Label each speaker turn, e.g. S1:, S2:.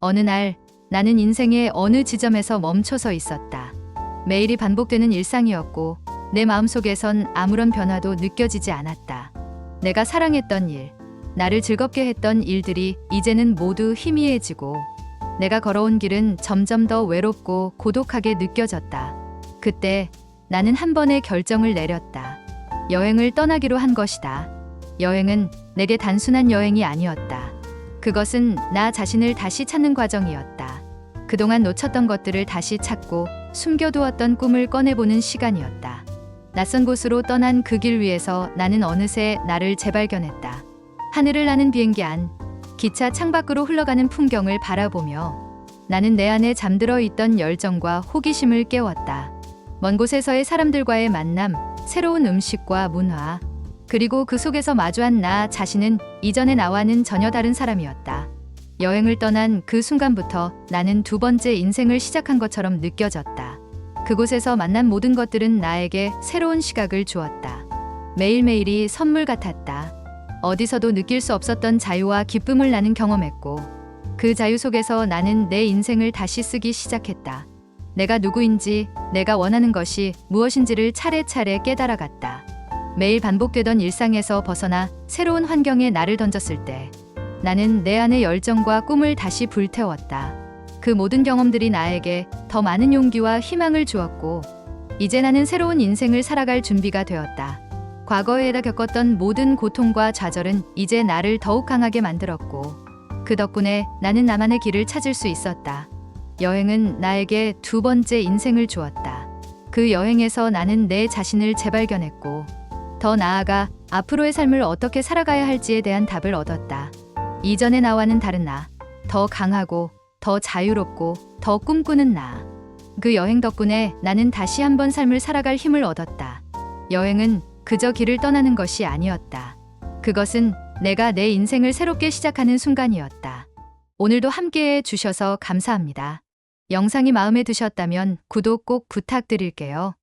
S1: 어느 날 나는 인생의 어느 지점에서 멈춰서 있었다. 매일이 반복되는 일상이었고 내 마음속에선 아무런 변화도 느껴지지 않았다. 내가 사랑했던 일, 나를 즐겁게 했던 일들이 이제는 모두 희미해지고 내가 걸어온 길은 점점 더 외롭고 고독하게 느껴졌다. 그때 나는 한 번의 결정을 내렸다. 여행을 떠나기로 한 것이다. 여행은 내게 단순한 여행이 아니었다. 그것은 나 자신을 다시 찾는 과정이었다. 그동안 놓쳤던 것들을 다시 찾고 숨겨두었던 꿈을 꺼내보는 시간이었다. 낯선 곳으로 떠난 그 길 위에서 나는 어느새 나를 재발견했다. 하늘을 나는 비행기 안, 기차 창밖으로 흘러가는 풍경을 바라보며 나는 내 안에 잠들어 있던 열정과 호기심을 깨웠다. 먼 곳에서의 사람들과의 만남, 새로운 음식과 문화, 그리고 그 속에서 마주한 나 자신은 이전의 나와는 전혀 다른 사람이었다. 여행을 떠난 그 순간부터 나는 두 번째 인생을 시작한 것처럼 느껴졌다. 그곳에서 만난 모든 것들은 나에게 새로운 시각을 주었다. 매일매일이 선물 같았다. 어디서도 느낄 수 없었던 자유와 기쁨을 나는 경험했고, 그 자유 속에서 나는 내 인생을 다시 쓰기 시작했다. 내가 누구인지, 내가 원하는 것이 무엇인지를 차례차례 깨달아갔다. 매일 반복되던 일상에서 벗어나 새로운 환경에 나를 던졌을 때 나는 내 안의 열정과 꿈을 다시 불태웠다. 그 모든 경험들이 나에게 더 많은 용기와 희망을 주었고 이제 나는 새로운 인생을 살아갈 준비가 되었다. 과거에다 겪었던 모든 고통과 좌절은 이제 나를 더욱 강하게 만들었고 그 덕분에 나는 나만의 길을 찾을 수 있었다. 여행은 나에게 두 번째 인생을 주었다. 그 여행에서 나는 내 자신을 재발견했고 더 나아가 앞으로의 삶을 어떻게 살아가야 할지에 대한 답을 얻었다. 이전의 나와는 다른 나, 더 강하고 더 자유롭고 더 꿈꾸는 나. 그 여행 덕분에 나는 다시 한번 삶을 살아갈 힘을 얻었다. 여행은 그저 길을 떠나는 것이 아니었다. 그것은 내가 내 인생을 새롭게 시작하는 순간이었다. 오늘도 함께해 주셔서 감사합니다. 영상이 마음에 드셨다면 구독 꼭 부탁드릴게요.